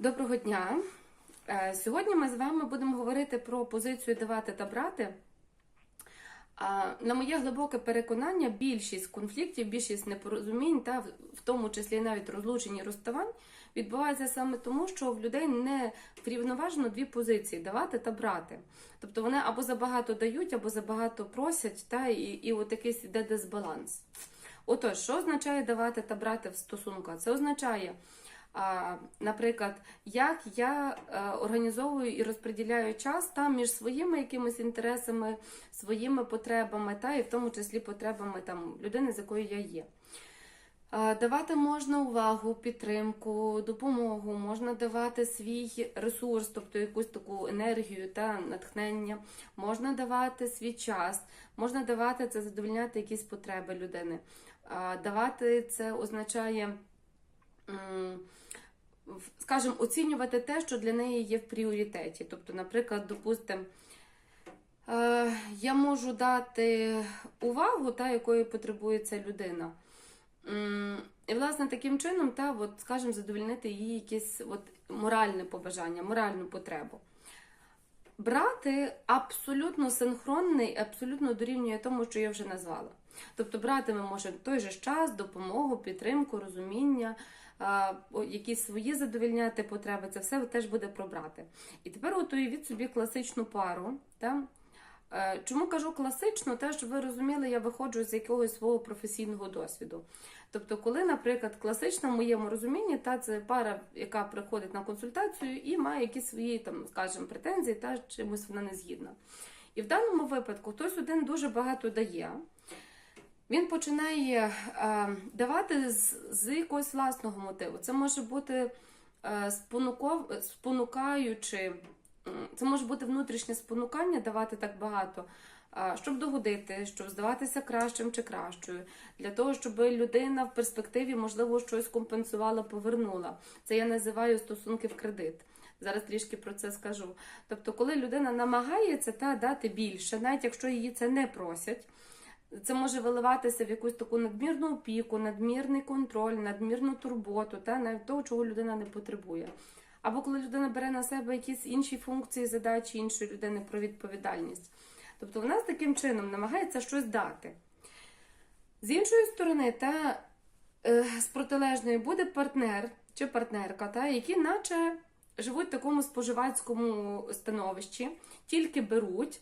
Доброго дня! Е, Сьогодні ми з вами будемо говорити про позицію давати та брати. На моє глибоке переконання, більшість конфліктів, більшість непорозумінь, та в- тому числі навіть розлучень і розставань, відбувається саме тому, що в людей не врівноважено дві позиції давати та брати. Тобто вони або забагато дають, або забагато просять, та і, і от якийсь іде дисбаланс. Отож, що означає давати та брати в стосунках? Це означає. Наприклад, як я е, організовую і розподіляю час там між своїми якимись інтересами, своїми потребами, та і в тому числі потребами там людини, з якою я є. Давати можна увагу, підтримку, допомогу, можна давати свій ресурс, тобто якусь таку енергію та натхнення, можна давати свій час, можна давати це задовольняти якісь потреби людини. Давати це означає скажімо, оцінювати те, що для неї є в пріоритеті. Тобто, наприклад, допустимо, е, я можу дати увагу, та, якої потребує ця людина. І, власне, таким чином, та, от, скажімо, задовольнити її якесь от, моральне побажання, моральну потребу. Брати абсолютно синхронний, абсолютно дорівнює тому, що я вже назвала. Тобто брати ми можемо той же час, допомогу, підтримку, розуміння, якісь свої задовільняти потреби, це все теж буде про брати. І тепер от уявіть собі класичну пару. Та? Е, Чому кажу класично, те, щоб ви розуміли, я виходжу з якогось свого професійного досвіду. Тобто, коли, наприклад, класична в моєму розумінні, та це пара, яка приходить на консультацію і має якісь свої, там, скажімо, претензії, та чимось вона не згідна. І в даному випадку хтось один дуже багато дає. Він починає е, давати з, з якогось власного мотиву. Це може бути е, спонуков, спонукаючи, це може бути внутрішнє спонукання давати так багато, е, щоб догодити, щоб здаватися кращим чи кращою, для того, щоб людина в перспективі, можливо, щось компенсувала, повернула. Це я називаю стосунки в кредит. Зараз трішки про це скажу. Тобто, коли людина намагається та дати більше, навіть якщо її це не просять. Це може виливатися в якусь таку надмірну опіку, надмірний контроль, надмірну турботу, та навіть того, чого людина не потребує. Або коли людина бере на себе якісь інші функції, задачі іншої людини про відповідальність. Тобто вона з таким чином намагається щось дати. З іншої сторони, та е, з протилежної буде партнер чи партнерка, та, які наче живуть в такому споживацькому становищі, тільки беруть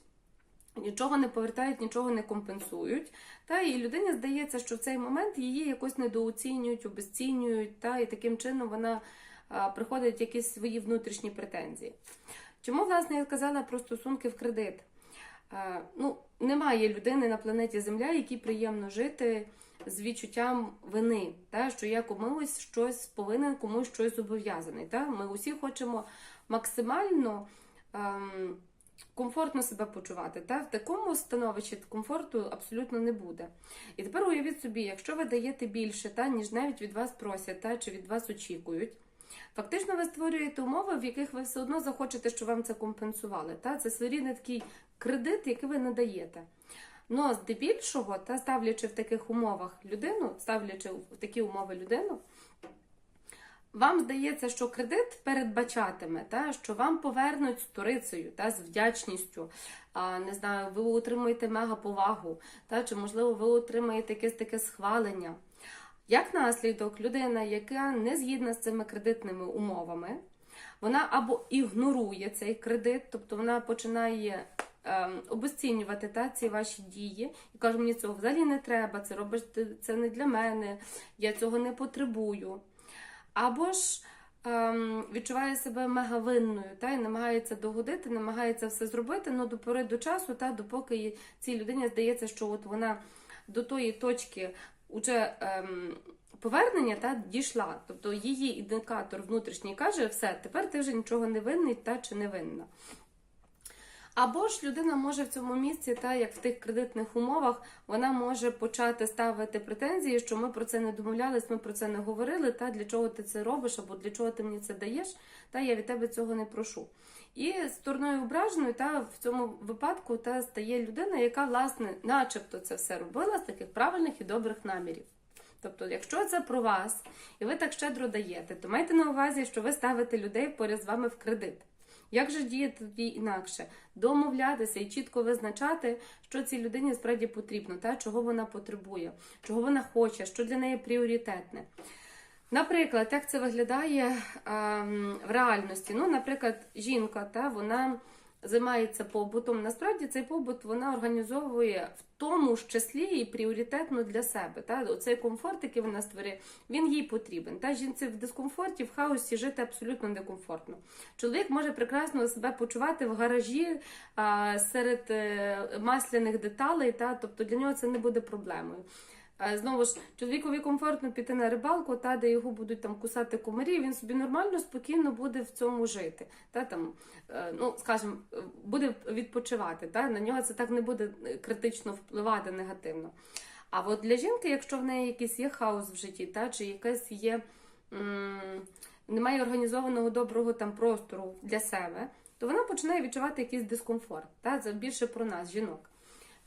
нічого не повертають, нічого не компенсують. Та і людині здається, що в цей момент її якось недооцінюють, обесцінюють, та і таким чином вона приходить якісь свої внутрішні претензії. Чому, власне, я сказала про стосунки в кредит? Ну, немає людини на планеті Земля, якій приємно жити з відчуттям вини, та, що я комусь щось повинен, комусь щось зобов'язаний. Ми усі хочемо максимально. Ем, комфортно себе почувати. Та? В такому становищі комфорту абсолютно не буде. І тепер уявіть собі, якщо ви даєте більше, та, ніж навіть від вас просять, та, чи від вас очікують, фактично ви створюєте умови, в яких ви все одно захочете, щоб вам це компенсували. Та? Це своєрідний такий кредит, який ви надаєте. А здебільшого, та, ставлячи в таких умовах людину, ставлячи в такі умови людину, вам здається, що кредит передбачатиме, та, що вам повернуть сторицею, та, з вдячністю. А, не знаю, ви отримаєте мегаповагу, та, чи, можливо, ви отримаєте якесь таке схвалення. Як наслідок, людина, яка не згідна з цими кредитними умовами, вона або ігнорує цей кредит, тобто вона починає ем, обесцінювати та, ці ваші дії і каже, мені цього взагалі не треба, це робиш це не для мене, я цього не потребую або ж ем, відчуває себе мегавинною та й намагається догодити, намагається все зробити, але до пори до часу, та допоки цій людині здається, що от вона до тої точки уже ем, повернення та дійшла. Тобто її індикатор внутрішній каже, все, тепер ти вже нічого не винний та чи не винна. Або ж людина може в цьому місці, та як в тих кредитних умовах, вона може почати ставити претензії, що ми про це не домовлялись, ми про це не говорили. Та для чого ти це робиш, або для чого ти мені це даєш, та я від тебе цього не прошу. І стороною ображеною, та в цьому випадку та стає людина, яка власне, начебто, це все робила з таких правильних і добрих намірів. Тобто, якщо це про вас і ви так щедро даєте, то майте на увазі, що ви ставите людей поряд з вами в кредит. Як же діяти тоді інакше? Домовлятися і чітко визначати, що цій людині справді потрібно, та чого вона потребує, чого вона хоче, що для неї пріоритетне. Наприклад, як це виглядає ем, в реальності? Ну, наприклад, жінка, та вона займається побутом. Насправді цей побут вона організовує в тому ж числі і пріоритетно для себе. Та оцей комфорт, який вона створює, він їй потрібен. Та жінці в дискомфорті, в хаосі жити абсолютно некомфортно. Чоловік може прекрасно себе почувати в гаражі а, серед е, масляних деталей, та тобто для нього це не буде проблемою. Знову ж чоловікові комфортно піти на рибалку, та де його будуть там кусати комарі. Він собі нормально, спокійно буде в цьому жити. Та там, е, ну скажімо, буде відпочивати. Та на нього це так не буде е, критично впливати негативно. А от для жінки, якщо в неї якийсь є хаос в житті, та чи якась є м, немає організованого доброго там простору для себе, то вона починає відчувати якийсь дискомфорт. Та це більше про нас, жінок.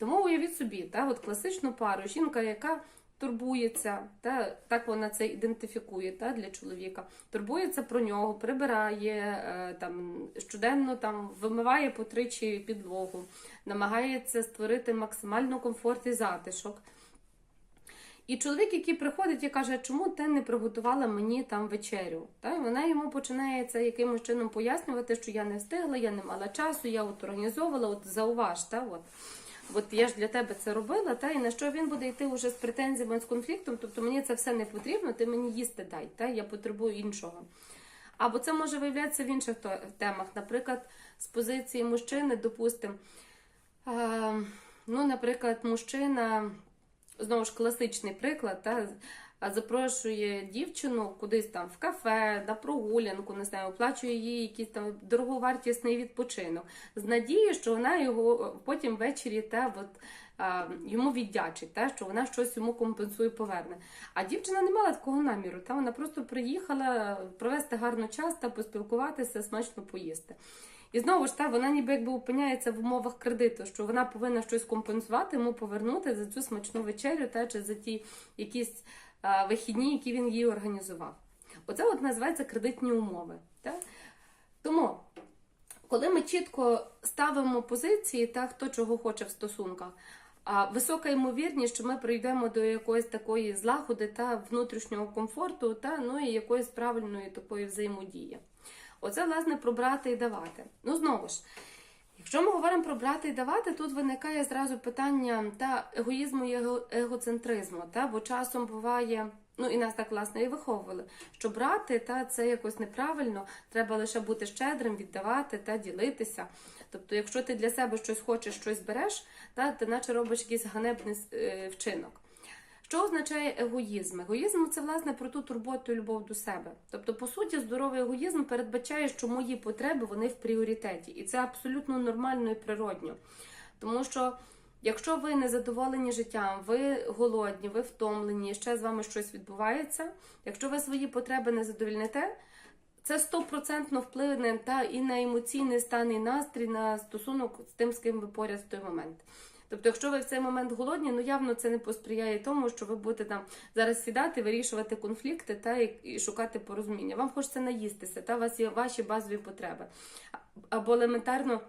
Тому уявіть собі, та, от класичну пару, жінка, яка турбується, та, так вона це ідентифікує та, для чоловіка, турбується про нього, прибирає, е, там, щоденно там, вимиває по тричі підлогу, намагається створити максимально комфорт і затишок. І чоловік, який приходить і каже, чому ти не приготувала мені там вечерю? Та? Вона йому починає це якимось чином пояснювати, що я не встигла, я не мала часу, я от організовувала, от зауваж, та, от. От я ж для тебе це робила, та і на що він буде йти уже з претензіями з конфліктом, тобто мені це все не потрібно, ти мені їсти дай, та я потребую іншого. Або це може виявлятися в інших темах, наприклад, з позиції мужчини, допустимо, ну, наприклад, мужчина, знову ж класичний приклад, та, запрошує дівчину кудись там в кафе, на прогулянку, не знаю, оплачує їй якийсь там дороговартісний відпочинок, з надією, що вона його потім ввечері та от, а, йому віддячить, та, що вона щось йому компенсує, поверне. А дівчина не мала такого наміру, та вона просто приїхала провести гарно час та поспілкуватися, смачно поїсти. І знову ж та вона ніби якби опиняється в умовах кредиту, що вона повинна щось компенсувати, йому повернути за цю смачну вечерю та чи за ті якісь вихідні, які він їй організував. Оце от називається кредитні умови. Та? Тому, коли ми чітко ставимо позиції, та хто чого хоче в стосунках, а висока ймовірність, що ми прийдемо до якоїсь такої злагоди та внутрішнього комфорту, та ну і якоїсь правильної такої взаємодії. Оце, власне, про брати і давати. Ну, знову ж, якщо ми говоримо про брати і давати, тут виникає зразу питання та егоїзму і его- егоцентризму. Та? Бо часом буває, ну і нас так власне і виховували, що брати та це якось неправильно, треба лише бути щедрим, віддавати та ділитися. Тобто, якщо ти для себе щось хочеш, щось береш, та ти наче робиш якийсь ганебний е, вчинок. Що означає егоїзм? Егоїзм це власне про ту турботу і любов до себе. Тобто, по суті, здоровий егоїзм передбачає, що мої потреби вони в пріоритеті, і це абсолютно нормально і природньо. Тому що якщо ви не задоволені життям, ви голодні, ви втомлені, ще з вами щось відбувається. Якщо ви свої потреби не задовільните, це стопроцентно вплине та і на емоційний стан, і настрій, на стосунок з тим, з ким ви поряд в той момент. Тобто, якщо ви в цей момент голодні, ну явно це не посприяє тому, що ви будете там зараз сідати, вирішувати конфлікти та і, і шукати порозуміння. Вам хочеться наїстися, та у вас є ваші базові потреби. Або елементарно.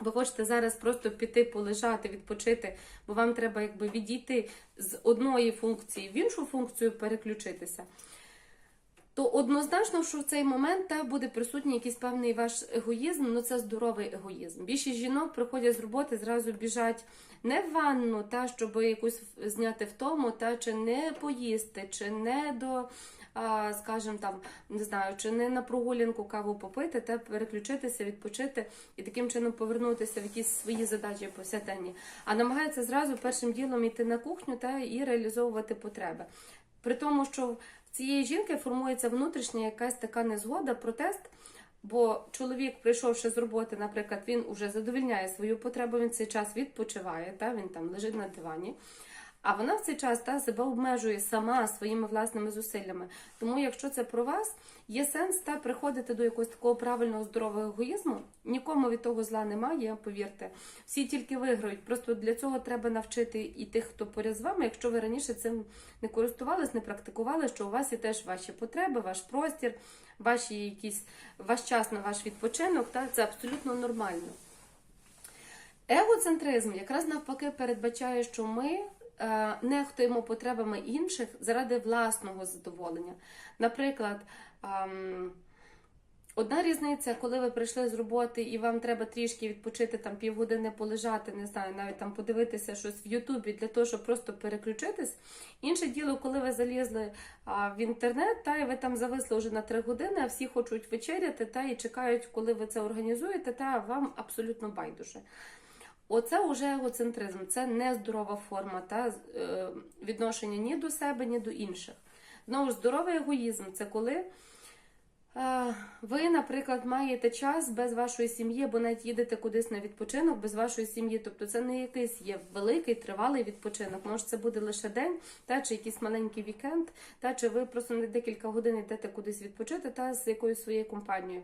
Ви хочете зараз просто піти полежати, відпочити, бо вам треба якби відійти з одної функції в іншу функцію переключитися. То однозначно, що в цей момент та, буде присутній якийсь певний ваш егоїзм, ну це здоровий егоїзм. Більшість жінок приходять з роботи, зразу біжать не в ванну, та, щоб якусь зняти втому, та, чи не поїсти, чи не до, скажімо там, не знаю, чи не на прогулянку каву попити, та переключитися, відпочити і таким чином повернутися в якісь свої задачі повсякденні. А намагаються зразу першим ділом йти на кухню та і реалізовувати потреби. При тому, що в цієї жінки формується внутрішня якась така незгода, протест. Бо чоловік, прийшовши з роботи, наприклад, він вже задовільняє свою потребу, він цей час відпочиває, та він там лежить на дивані. А вона в цей час та себе обмежує сама своїми власними зусиллями. Тому, якщо це про вас, є сенс та приходити до якогось такого правильного здорового егоїзму. Нікому від того зла немає, повірте. Всі тільки виграють. Просто для цього треба навчити і тих, хто поряд з вами. Якщо ви раніше цим не користувались, не практикували, що у вас є теж ваші потреби, ваш простір, ваші якісь ваш час на ваш відпочинок, та це абсолютно нормально. Егоцентризм якраз навпаки передбачає, що ми нехтуємо потребами інших заради власного задоволення. Наприклад, ем, одна різниця, коли ви прийшли з роботи і вам треба трішки відпочити, там півгодини полежати, не знаю, навіть там подивитися щось в Ютубі для того, щоб просто переключитись. Інше діло, коли ви залізли а, в інтернет, та і ви там зависли вже на три години, а всі хочуть вечеряти, та і чекають, коли ви це організуєте, та вам абсолютно байдуже. Оце вже егоцентризм, це нездорова форма та е, відношення ні до себе, ні до інших. Знову ж здоровий егоїзм це коли е, ви, наприклад, маєте час без вашої сім'ї, або навіть їдете кудись на відпочинок без вашої сім'ї. Тобто це не якийсь є великий тривалий відпочинок. Може, це буде лише день, та чи якийсь маленький вікенд, та чи ви просто на декілька годин йдете кудись відпочити та з якоюсь своєю компанією.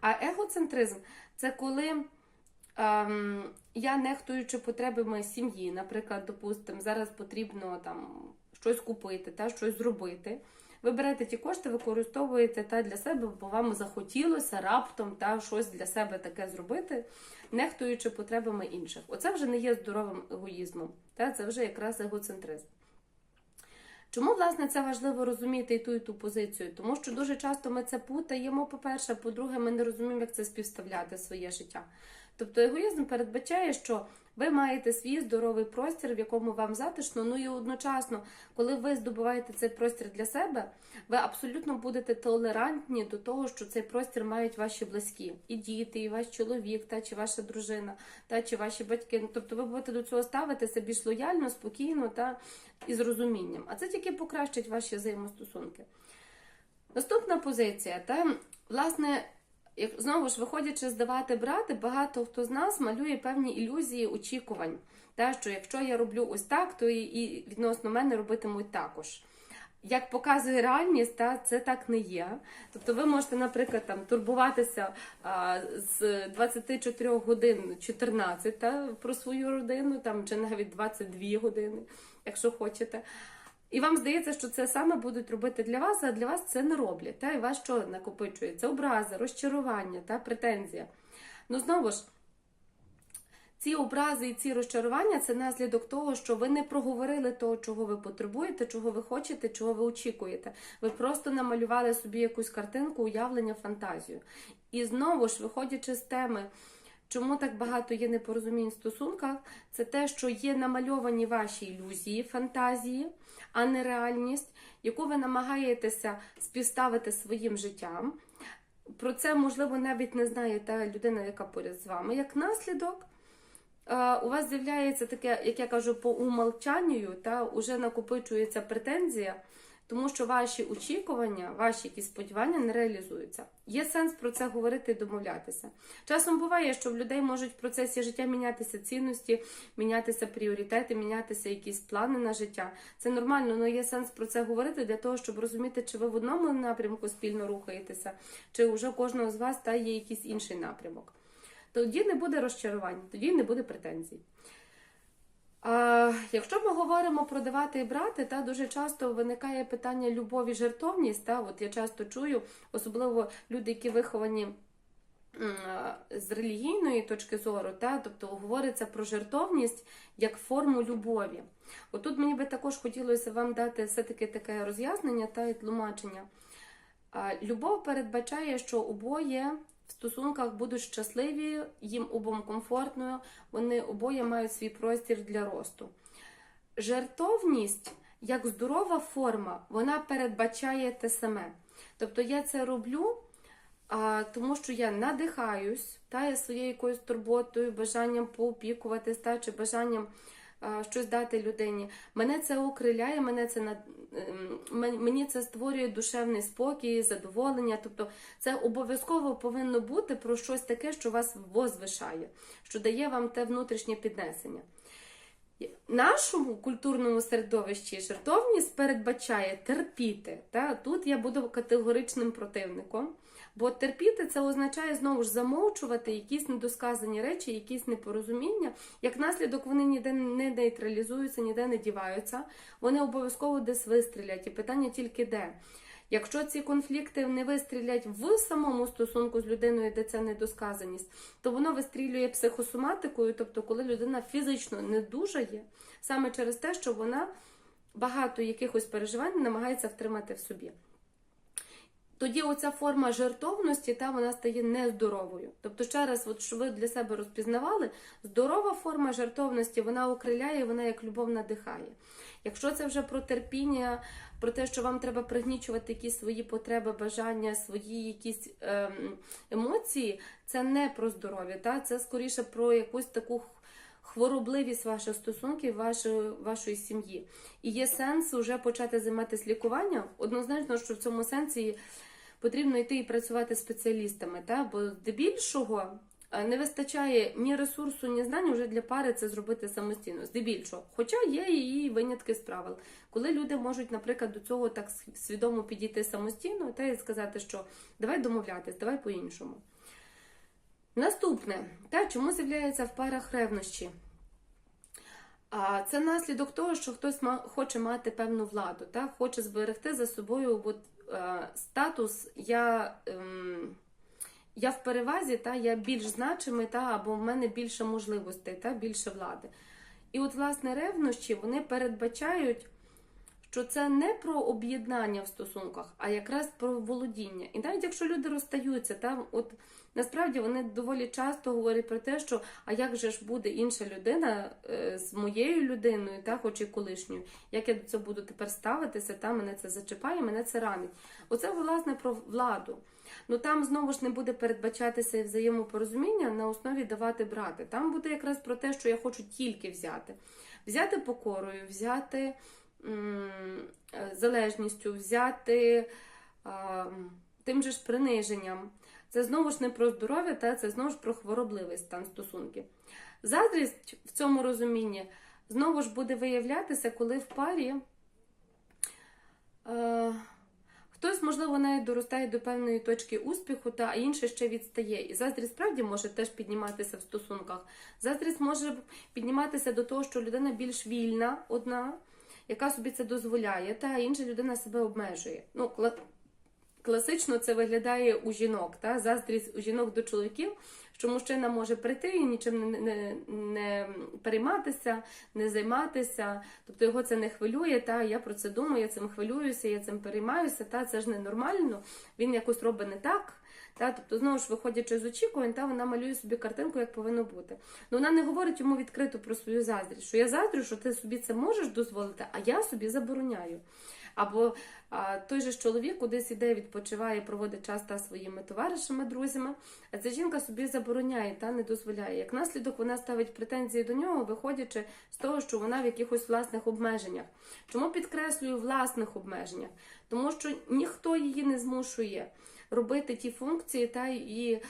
А егоцентризм це коли. Ем, я нехтуючи потребами сім'ї, наприклад, допустимо, зараз потрібно там щось купити та щось зробити. Ви берете ті кошти, використовуєте та для себе, бо вам захотілося раптом та щось для себе таке зробити, нехтуючи потребами інших. Оце вже не є здоровим егоїзмом, та це вже якраз егоцентризм. Чому, власне, це важливо розуміти і ту і ту позицію? Тому що дуже часто ми це путаємо, по-перше, по-друге, ми не розуміємо, як це співставляти своє життя. Тобто егоїзм передбачає, що ви маєте свій здоровий простір, в якому вам затишно. Ну і одночасно, коли ви здобуваєте цей простір для себе, ви абсолютно будете толерантні до того, що цей простір мають ваші близькі, і діти, і ваш чоловік, та чи ваша дружина, та чи ваші батьки. Ну, Тобто ви будете до цього ставитися більш лояльно, спокійно та і з розумінням. А це тільки покращить ваші взаємостосунки. Наступна позиція, та власне. Як знову ж виходячи здавати брати, багато хто з нас малює певні ілюзії очікувань. Те, що якщо я роблю ось так, то і відносно мене робитимуть також. Як показує реальність, та це так не є. Тобто ви можете, наприклад, там турбуватися а, з 24 годин 14 та, про свою родину, там чи навіть 22 години, якщо хочете. І вам здається, що це саме будуть робити для вас, а для вас це не роблять. Та? І вас що накопичує? Це образи, розчарування та претензія. Ну, знову ж, ці образи і ці розчарування це наслідок того, що ви не проговорили того, чого ви потребуєте, чого ви хочете, чого ви очікуєте. Ви просто намалювали собі якусь картинку, уявлення, фантазію. І знову ж, виходячи з теми. Чому так багато є непорозумінь в стосунках? Це те, що є намальовані ваші ілюзії, фантазії, а не реальність, яку ви намагаєтеся співставити своїм життям. Про це, можливо, навіть не знає та людина, яка поряд з вами. Як наслідок, у вас з'являється таке, як я кажу, по умолчанню, та вже накопичується претензія. Тому що ваші очікування, ваші якісь сподівання не реалізуються. Є сенс про це говорити і домовлятися. Часом буває, що в людей можуть в процесі життя мінятися цінності, мінятися пріоритети, мінятися якісь плани на життя. Це нормально, але є сенс про це говорити для того, щоб розуміти, чи ви в одному напрямку спільно рухаєтеся, чи вже кожного з вас та є якийсь інший напрямок. Тоді не буде розчарувань, тоді не буде претензій. А, Якщо ми говоримо про давати і брати, та дуже часто виникає питання любові, жертовність. Та от я часто чую, особливо люди, які виховані з релігійної точки зору, та тобто говориться про жертовність як форму любові. Отут мені би також хотілося вам дати все-таки таке роз'яснення та і тлумачення. Любов передбачає, що обоє в стосунках будуть щасливі, їм обом комфортно, вони обоє мають свій простір для росту. Жертовність, як здорова форма, вона передбачає те саме. Тобто я це роблю, а, тому що я надихаюсь та, я своєю якоюсь турботою, бажанням поопікуватись, та, чи бажанням щось дати людині. Мене це окриляє, мене це. Ем, мені це створює душевний спокій, задоволення. Тобто це обов'язково повинно бути про щось таке, що вас возвишає, що дає вам те внутрішнє піднесення. Нашому культурному середовищі жертовність передбачає терпіти. Та? Тут я буду категоричним противником. Бо терпіти це означає знову ж замовчувати якісь недосказані речі, якісь непорозуміння. Як наслідок вони ніде не нейтралізуються, ніде не діваються. Вони обов'язково десь вистрілять. І питання тільки де. Якщо ці конфлікти не вистрілять в самому стосунку з людиною, де це недосказаність, то воно вистрілює психосоматикою, тобто, коли людина фізично не дужає, саме через те, що вона багато якихось переживань намагається втримати в собі. Тоді оця форма жертовності та вона стає нездоровою. Тобто, ще раз, от, щоб ви для себе розпізнавали, здорова форма жертовності вона окриляє, вона як любов надихає. Якщо це вже про терпіння, про те, що вам треба пригнічувати якісь свої потреби, бажання, свої якісь ем, емоції, це не про здоров'я, та? це скоріше про якусь таку хворобливість ваших стосунків, вашої, вашої сім'ї. І є сенс вже почати займатися лікуванням. Однозначно, що в цьому сенсі потрібно йти і працювати з спеціалістами, та? бо здебільшого е, не вистачає ні ресурсу, ні знань вже для пари це зробити самостійно, здебільшого. Хоча є і винятки з правил, коли люди можуть, наприклад, до цього так свідомо підійти самостійно та й сказати, що давай домовлятись, давай по-іншому. Наступне, та, чому з'являється в парах ревнощі? А це наслідок того, що хтось хоче мати певну владу, та, хоче зберегти за собою от, е, статус я, е, я в перевазі, та, я більш значимий, та, або в мене більше можливостей, та, більше влади. І от, власне, ревнощі вони передбачають, що це не про об'єднання в стосунках, а якраз про володіння. І навіть якщо люди розстаються, та, от, Насправді вони доволі часто говорять про те, що а як же ж буде інша людина е, з моєю людиною, та хоч і колишньою, як я до цього буду тепер ставитися, та мене це зачіпає, мене це ранить. Оце власне про владу. Ну там знову ж не буде передбачатися взаємопорозуміння на основі давати брати. Там буде якраз про те, що я хочу тільки взяти, взяти покорою, взяти залежністю, взяти тим же ж приниженням. Це знову ж не про здоров'я, та це знову ж про хворобливий стан стосунків. Заздрість в цьому розумінні знову ж буде виявлятися, коли в парі е, хтось, можливо, навіть доростає до певної точки успіху, та, інший ще відстає. І заздрість справді може теж підніматися в стосунках. Заздрість може підніматися до того, що людина більш вільна, одна, яка собі це дозволяє, та інша людина себе обмежує. Ну, Класично це виглядає у жінок, та заздрість у жінок до чоловіків, що мужчина може прийти і нічим не, не, не перейматися, не займатися, тобто його це не хвилює. Та я про це думаю, я цим хвилююся, я цим переймаюся. Та це ж ненормально. Він якось робить не так. Та, тобто, знову ж виходячи з очікувань, та вона малює собі картинку, як повинно бути. Ну вона не говорить йому відкрито про свою заздрість, що я заздрю, що ти собі це можеш дозволити, а я собі забороняю. Або а, той же чоловік кудись іде, відпочиває, проводить час та своїми товаришами, друзями, а ця жінка собі забороняє та не дозволяє. Як наслідок вона ставить претензії до нього, виходячи з того, що вона в якихось власних обмеженнях. Чому підкреслюю власних обмеженнях? Тому що ніхто її не змушує робити ті функції та і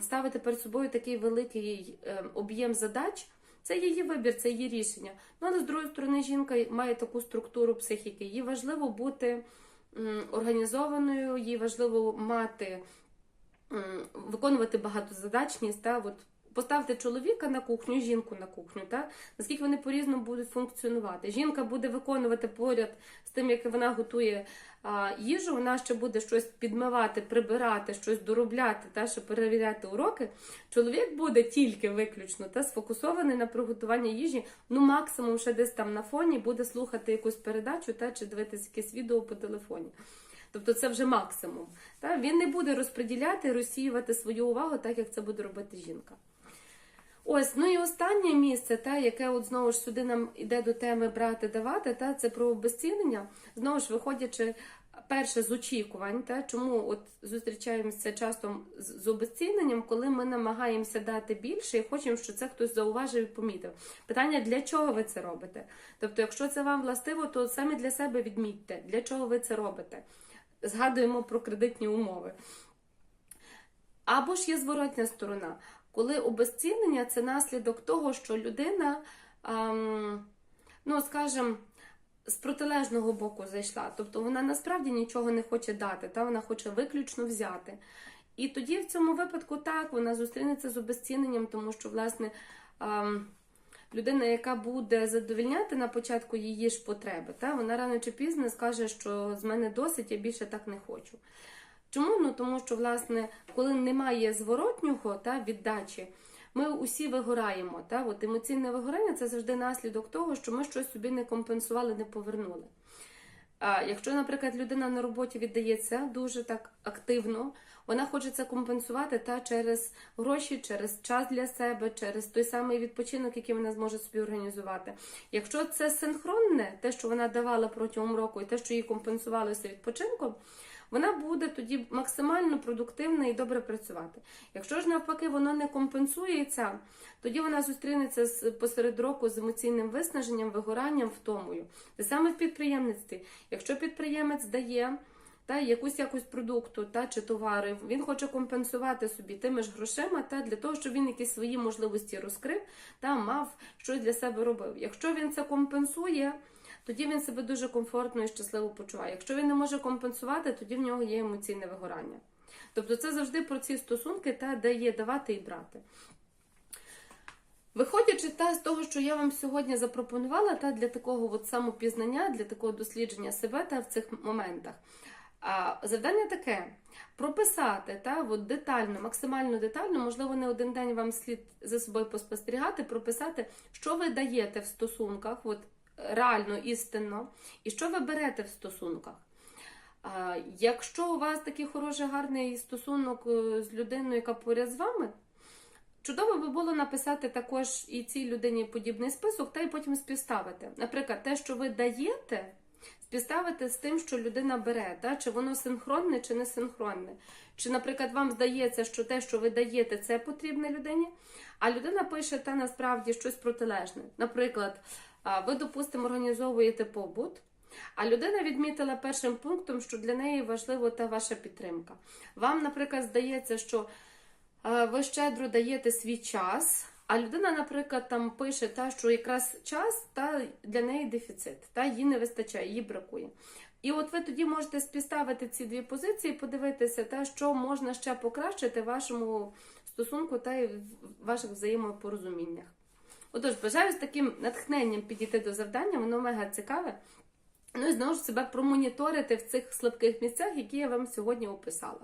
ставити перед собою такий великий е, об'єм задач. Це її вибір, це її рішення. Ну, але з другої сторони, жінка має таку структуру психіки. Їй важливо бути організованою, їй важливо мати, виконувати багатозадачність. Та, от Поставте чоловіка на кухню, жінку на кухню, та наскільки вони по-різному будуть функціонувати. Жінка буде виконувати поряд з тим, як вона готує а, їжу, вона ще буде щось підмивати, прибирати, щось доробляти, та ще перевіряти уроки. Чоловік буде тільки виключно та сфокусований на приготуванні їжі. Ну, максимум ще десь там на фоні буде слухати якусь передачу та чи дивитися якесь відео по телефоні. Тобто це вже максимум. Та? Він не буде розподіляти, розсіювати свою увагу, так як це буде робити жінка. Ось, ну і останнє місце, та, яке от знову ж сюди нам йде до теми брати, давати, та, це про обезцінення. Знову ж виходячи перше з очікувань, та, чому от зустрічаємося часто з, обезціненням, коли ми намагаємося дати більше і хочемо, щоб це хтось зауважив і помітив. Питання, для чого ви це робите? Тобто, якщо це вам властиво, то самі для себе відмітьте, для чого ви це робите. Згадуємо про кредитні умови. Або ж є зворотня сторона коли обезцінення це наслідок того, що людина ем, ну, скажімо, з протилежного боку зайшла. Тобто вона насправді нічого не хоче дати, та вона хоче виключно взяти. І тоді в цьому випадку так вона зустрінеться з обезціненням, тому що, власне, ем, людина, яка буде задовільняти на початку її ж потреби, та вона рано чи пізно скаже, що з мене досить, я більше так не хочу. Чому? Ну тому що, власне, коли немає зворотнього та віддачі, ми усі вигораємо. Та? От емоційне вигорання це завжди наслідок того, що ми щось собі не компенсували, не повернули. А якщо, наприклад, людина на роботі віддається дуже так активно, вона хоче це компенсувати та через гроші, через час для себе, через той самий відпочинок, який вона зможе собі організувати. Якщо це синхронне, те, що вона давала протягом року, і те, що їй компенсувалося відпочинком, вона буде тоді максимально продуктивна і добре працювати. Якщо ж навпаки воно не компенсується, тоді вона зустрінеться з посеред року з емоційним виснаженням, вигоранням, втомою. Те саме в підприємництві. Якщо підприємець дає та якусь якусь продукту та чи товари, він хоче компенсувати собі тими ж грошима, та для того, щоб він якісь свої можливості розкрив та мав щось для себе робив. Якщо він це компенсує, тоді він себе дуже комфортно і щасливо почуває. Якщо він не може компенсувати, тоді в нього є емоційне вигорання. Тобто це завжди про ці стосунки, та де є давати і брати. Виходячи та з того, що я вам сьогодні запропонувала, та для такого от самопізнання, для такого дослідження себе та в цих моментах. А завдання таке: прописати та от детально, максимально детально, можливо, не один день вам слід за собою поспостерігати, прописати, що ви даєте в стосунках, от реально істинно, і що ви берете в стосунках. Якщо у вас такий хороший, гарний стосунок е, з людиною, яка поряд з вами, чудово би було написати також і цій людині подібний список, та й потім співставити. Наприклад, те, що ви даєте, співставити з тим, що людина бере, та? чи воно синхронне, чи не синхронне. Чи, наприклад, вам здається, що те, що ви даєте, це потрібне людині, а людина пише та насправді щось протилежне. Наприклад, ви, допустимо, організовуєте побут. А людина відмітила першим пунктом, що для неї важливо та ваша підтримка. Вам, наприклад, здається, що е, ви щедро даєте свій час, а людина, наприклад, там пише, та, що якраз час та для неї дефіцит, та їй не вистачає, їй бракує. І от ви тоді можете співставити ці дві позиції, подивитися, та, що можна ще покращити вашому стосунку та в ваших взаємопорозуміннях. Отож, бажаю з таким натхненням підійти до завдання, воно мега цікаве. Ну і знову ж себе промоніторити в цих слабких місцях, які я вам сьогодні описала.